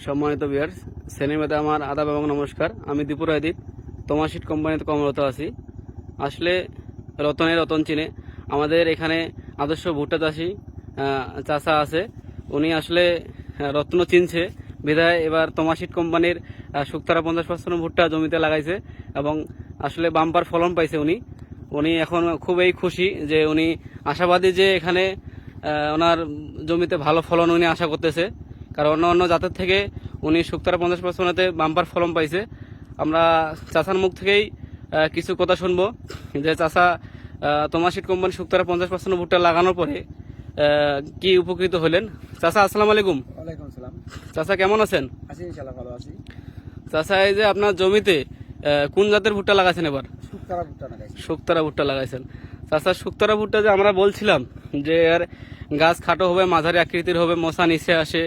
সম্মানিত বিয়ার্স শ্রেণীমেধে আমার আদাব এবং নমস্কার। আমি দীপুর আদিপ তোমাশিট কোম্পানিতে কর্মরত আছি। আসলে রতনের রতন চিনে। আমাদের এখানে আদর্শ ভুট্টা চাষি চাষা আছে। উনি আসলে রত্ন চিনছে। বিধায় এবার তোমাশিট কোম্পানির শুক্তারা পঞ্চাশ পার্সেন্ট ভুট্টা জমিতে লাগাইছে এবং আসলে বাম্পার ফলন পাইছে উনি। উনি এখন খুবই খুশি যে উনি আশাবাদী যে এখানে ওনার জমিতে ভালো ফলন উনি আশা করতেছে। কারণ অন্য অন্য জাতের থেকে উনি শুক্তারা পঞ্চাশ পার্সেন্টে বাম্পার ফলন পাইছে। আমরা চাষার মুখ থেকেই কিছু কথা শুনব যে চাষা তোমাশিট কোম্পানি শুক্তারা পঞ্চাশ পার্সেন্ট ভুট্টা লাগানোর পরে কি উপকৃত হলেন? চাষা আসসালামু আলাইকুম। চাষা কেমন আছেন? ভালো আছি। চাষা এই যে আপনার জমিতে কোন জাতের ভুট্টা লাগাছেন এবার? শুক্তারা ভুট্টা লাগাইছেন। চাষা শুক্তারা ভুট্টা যে আমরা বলছিলাম যে এর গাছ খাটো হবে মাঝারি আকৃতির হবে মশা নিচে আসে।